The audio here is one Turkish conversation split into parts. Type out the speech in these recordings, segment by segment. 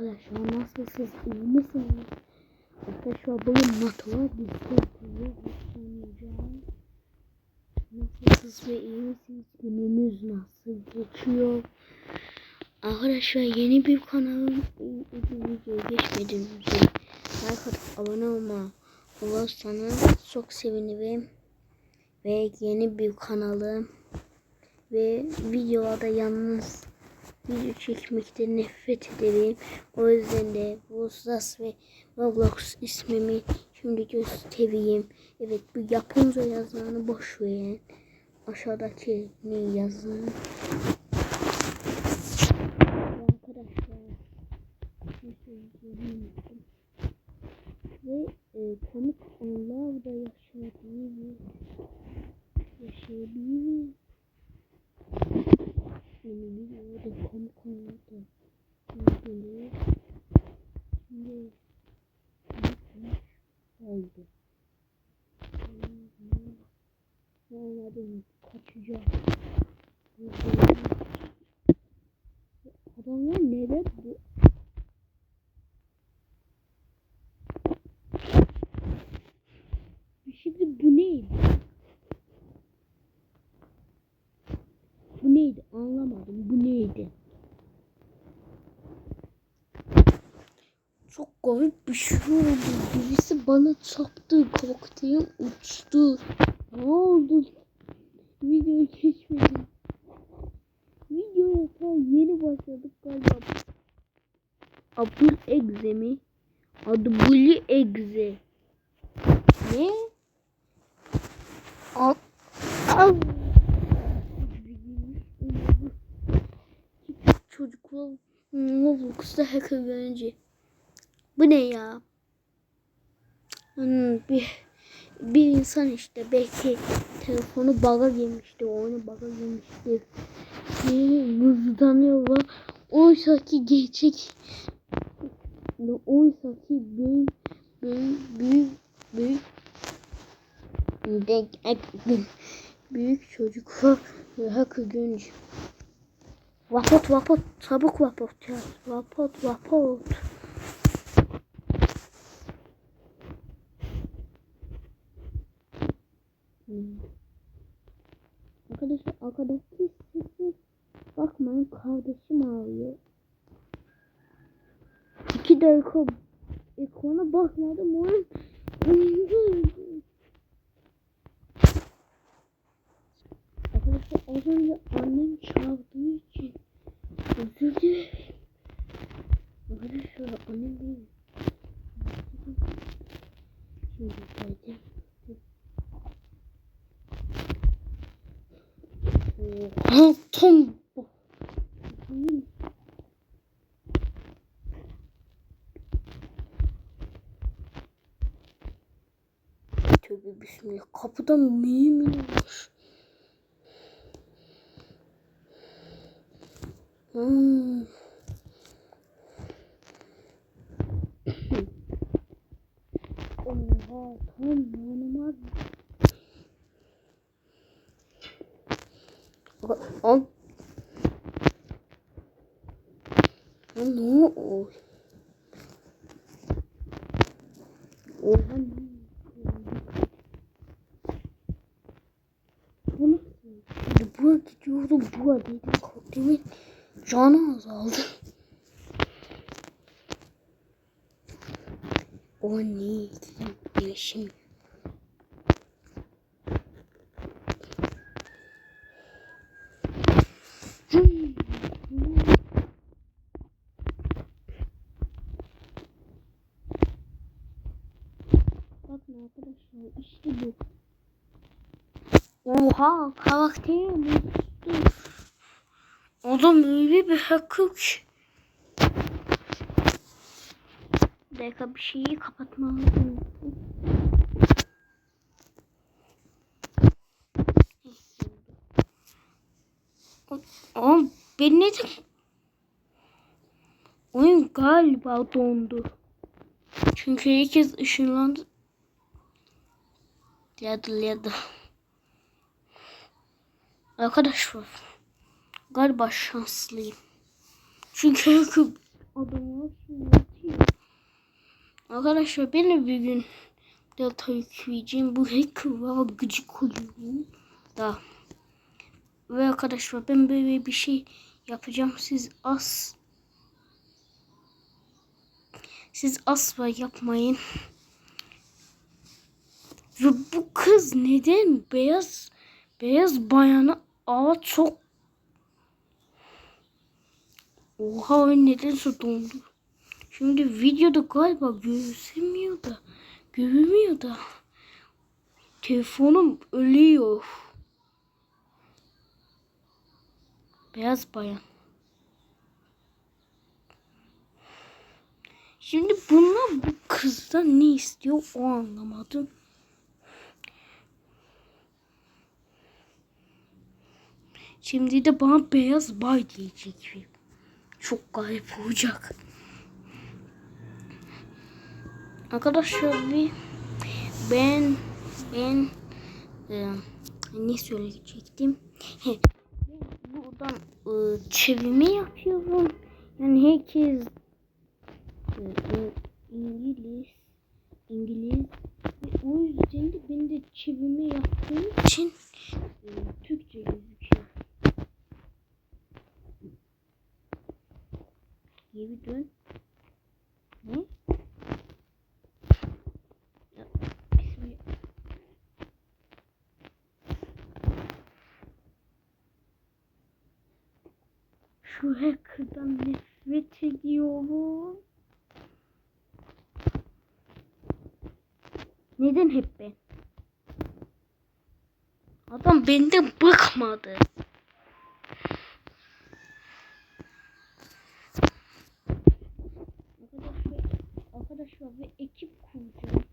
arkadaşlar nasılsınız iyi misiniz? Arkadaşlar bugün matematik dizisi başlayacağım. Nasılsınız ve iyi misiniz? Gününüz nasıl geçiyor? Arkadaşlar yeni bir kanalım videoya geçmeden önce like abone olma olursanız çok sevinirim. Ve yeni bir kanalım ve videolarda yalnız video çekmekte nefret ederim. O yüzden de Roblox ve Roblox ismimi şimdi göstereyim. Evet bu Japonca yazılarını boş verin. Aşağıdaki ne yazın. Ve e, komik anlar da yaşayabiliriz. Yaşayabiliriz. Yeni videoda komik anlar da yaşayabiliriz. Şimdi oldu. Anladım. Kaçacağım. Adamlar neden bu? Şimdi bu neydi? Bu neydi? Anlamadım. Bu neydi? Çok garip bir şey oldu. Birisi bana çarptı. Korktuğum uçtu. Ne oldu? Video geçmedi. Videoya ta yeni başladık galiba. Abdül Egze mi? Bully Egze. Ne? Al. Al. Çocuklar Roblox'ta hacker görünce. Bu ne ya? Bir bir insan işte belki telefonu baga girmişti, oyunu baga girmişti. Mızdanıyorlar. Oysa ki gerçek oysa ki büyük büyük büyük büyük büyük, büyük çocuklar hacker görünce. Vapot vapot çabuk vapot ya. Vapot vapot. Arkadaşlar arkadaşlar sesi bakmayın kardeşim ağlıyor. İki dakika ekrana bakmadım oyun Arkadaşlar az önce annem çağırdığı için özür dilerim. Arkadaşlar annem değil. Şimdi geldim. Oha Tövbe bismillah kapıdan mühim olmuş. Hmm. Oha tam yanıma Al. Ne o? Oha ne? Bu nasıl? Bu gidiyordu bu adıydı. Korktuğumun canı azaldı. O ne? Gelişim. Arkadaşlar işte bu. Oha karakterim uçtu. Adam öyle bir hacker ki. Bir dakika bir şeyi kapatmalıyım. Ama ben ne Oyun galiba dondu. Çünkü herkes ışınlandı. Yadı yadı. Arkadaşlar galiba şanslıyım. Çünkü adamlar Arkadaşlar ben de bir gün Delta yükleyeceğim. Bu hacker var gıcık oluyor. Da. Ve arkadaşlar ben böyle bir şey yapacağım. Siz as siz asla yapmayın. Bu kız neden beyaz beyaz bayanı aa çok Oha nedense dondu. Şimdi videoda galiba gözükmüyor da görünmüyor da telefonum ölüyor. Beyaz bayan. Şimdi bunlar bu kızdan ne istiyor o anlamadım. Şimdi de bana beyaz bay diyecek. Çok garip olacak. Arkadaşlar bir ben ben e, ne söyleyecektim? Buradan e, çevirme yapıyorum. Yani herkes e, e, İngiliz İngiliz ve o yüzden de ben de çevirme yaptığım için e, Türkçe gözüküyor. Geri dön. Ne? Şu hacker'dan nefret ediyorum. Neden hep ben? Adam benden bıkmadı. Arkadaşlar, arkadaşlar ve ekip kuracağım.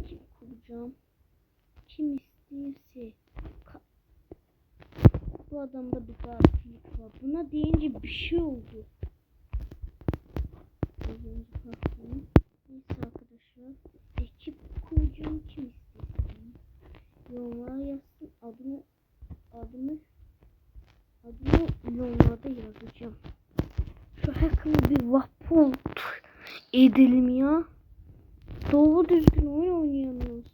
Ekip kuracağım. Kim ka- bu adamda bir gariplik var. Buna deyince bir şey oldu. Az önce baktım. Neyse arkadaşlar. Ekip kuracağım kim isterse. Yorumlara yazsın adını adını adını yorumlarda yazacağım. Şu hacker bir vapur edelim ya. Doğru düzgün oyun oynayamıyoruz.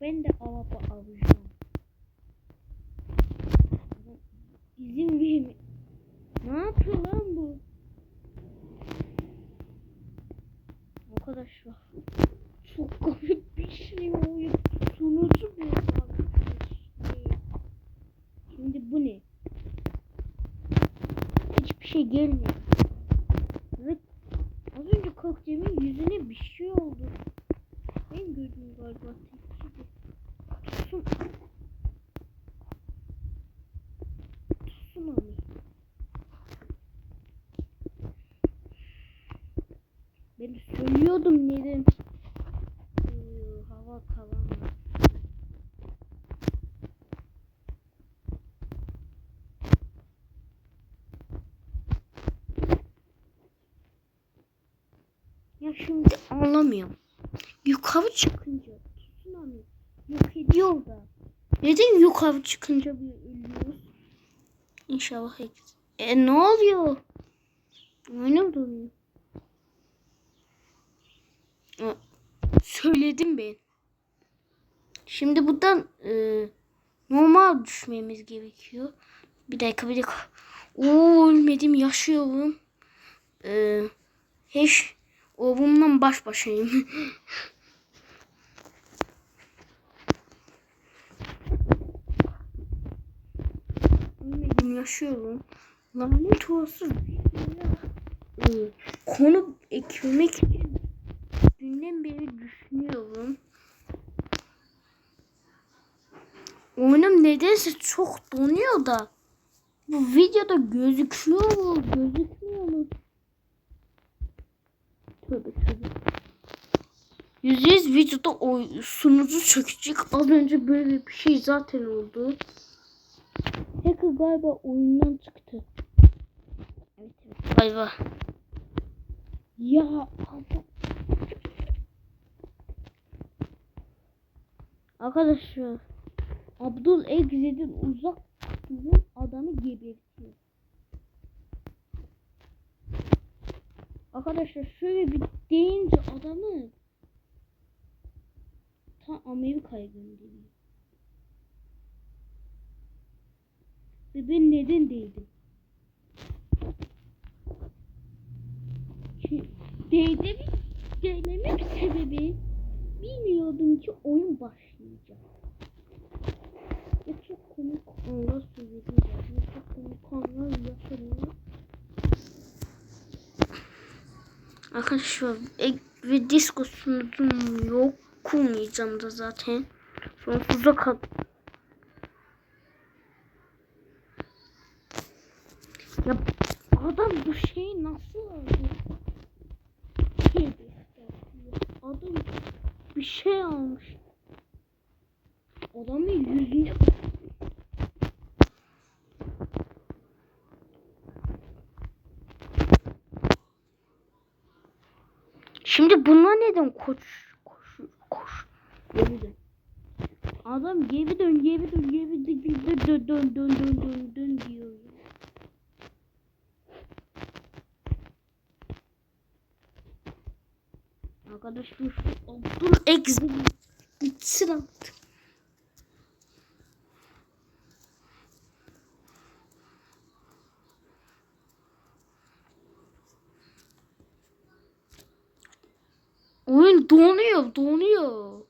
Ben de araba alacağım. İzin verme. Ne yapıyor lan bu? Arkadaşlar çok garip bir şey oluyor. Sonucu şey. Şimdi bu ne? Hiçbir şey gelmiyor. Evet. Az önce kalktığımın yüzüne bir şey oldu. Ben gördüm galiba. Tutsun. Tutsun abi. Ben de söylüyordum neden Ee, hava tavan var. Ya şimdi anlamıyorum. Yukarı çıkınca tsunami yok ediyor da. Neden yukarı çıkınca bir ölüyoruz? İnşallah herkes. E ne oluyor? Oyunum donuyor. Söyledim ben. Şimdi buradan e, normal düşmemiz gerekiyor. Bir dakika bir dakika. Oo ölmedim yaşıyorum. E, hiç oğlumla baş başayım. ölmedim yaşıyorum. Lanet olsun. E, konu eklemek için dünden beri düşünüyorum. Oyunum nedense çok donuyor da. Bu videoda gözüküyor mu? Gözükmüyor? Tövbe tövbe. Yüzde yüz videoda o sunucu çökecek. Az önce böyle bir şey zaten oldu. Hacker galiba oyundan çıktı. Evet evet galiba. Ya Allah. Arkadaşlar Abdul Egzed'in uzak adamı gebertiyor. Arkadaşlar şöyle bir deyince adamı ta Amerika'ya gönderiyor. Ve ben neden değdim? Değdim değmemin sebebi bilmiyordum ki oyun başlayacak. Ve çok komik anlar zaten. Çok komik anlar yaşanıyor. Arkadaşlar e, ve disco sunucum yok. Kurmayacağım da zaten. Sonsuza kadar. Ya adam bu şeyi nasıl aldı? Estağfurullah. Adam bir şey almış. Adamın yüzüne Şimdi bunlar neden koş koş koş geri. Adam geri dön geri dön geri dön dön dön dön dön dön dön diyor. Arkadaşlar Abdul Exit bitsin artık. Oyun donuyor, donuyor.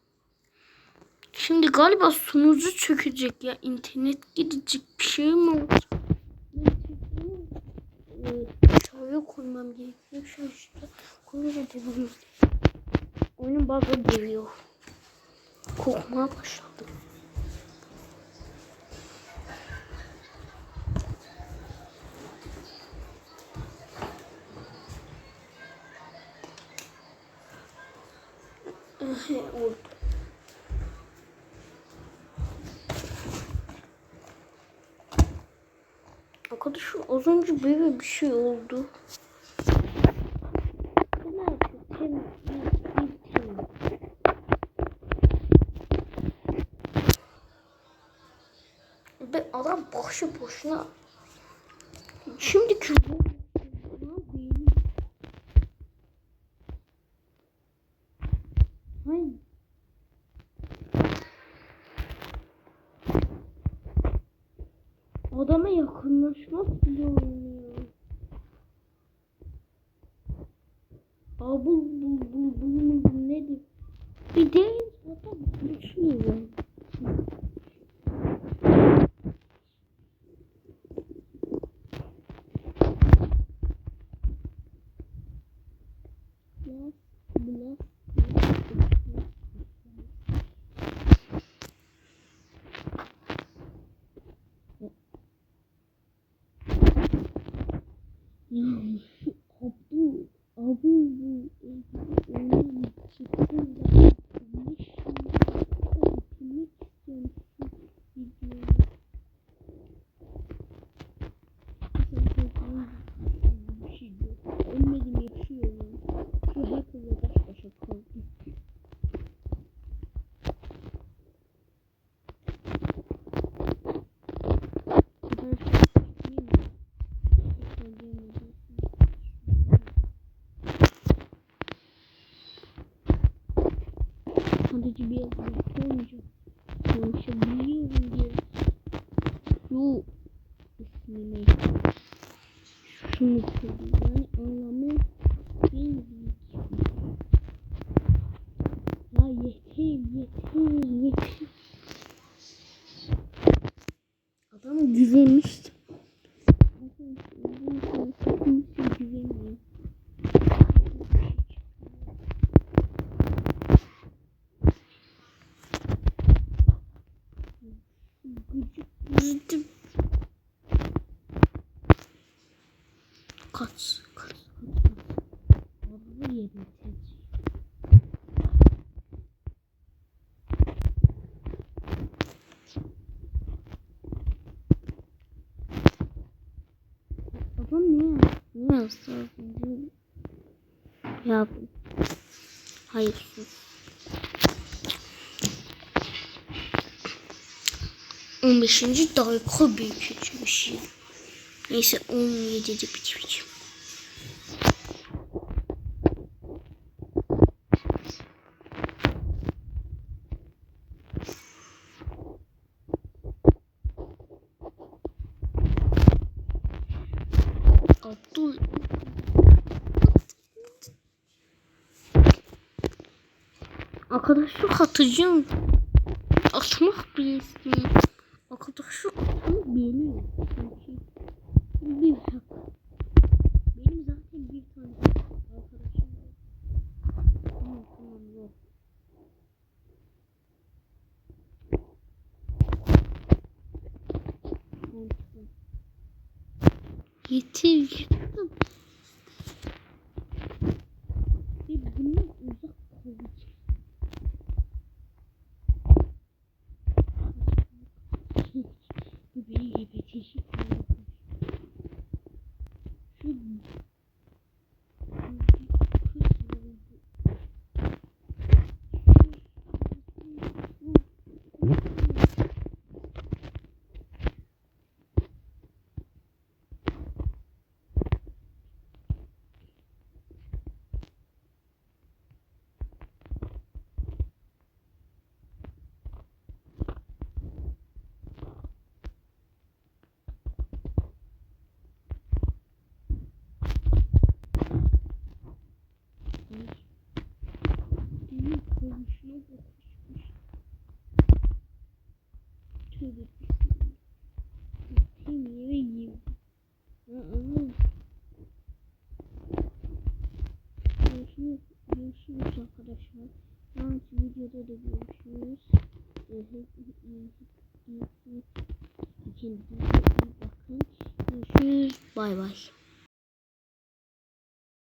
Şimdi galiba sunucu çökecek ya. internet gidecek bir şey mi olacak? E, Şuraya koymam gerekiyor. Şu işte koyunca devam Oyunun bug'ı geliyor. Korkmaya başladım. Ehe, oldu. Arkadaşım az önce böyle bir şey oldu. Ve adam boşu boşuna Şimdiki bu yakınlaşmak bile olmuyor. Aa bul bul bul bul bul nedir? Bir de adam konuşuyor. Blas, blas, blas, blas. Ya şu Abdul, Abdul bu oyun çıktı da ne şimdi bitirmek istiyorum şu videoyu. Bir şey yok. Ölmedim yaşıyorum. Şu hackerla baş başa kaldım. Ben şu değil mi? Sadece bir yazı yapmayacağım. Konuşabiliyorum diye. Şu ismini şunu söyleyeyim. Yani anlamı değil. Hayır sus. On beşinci dakika büyük etmiş ya. Neyse on yedide bitmiş. Arkadaşlık atacağım. Açmak. Arkadaşlık atmak benim. Çünkü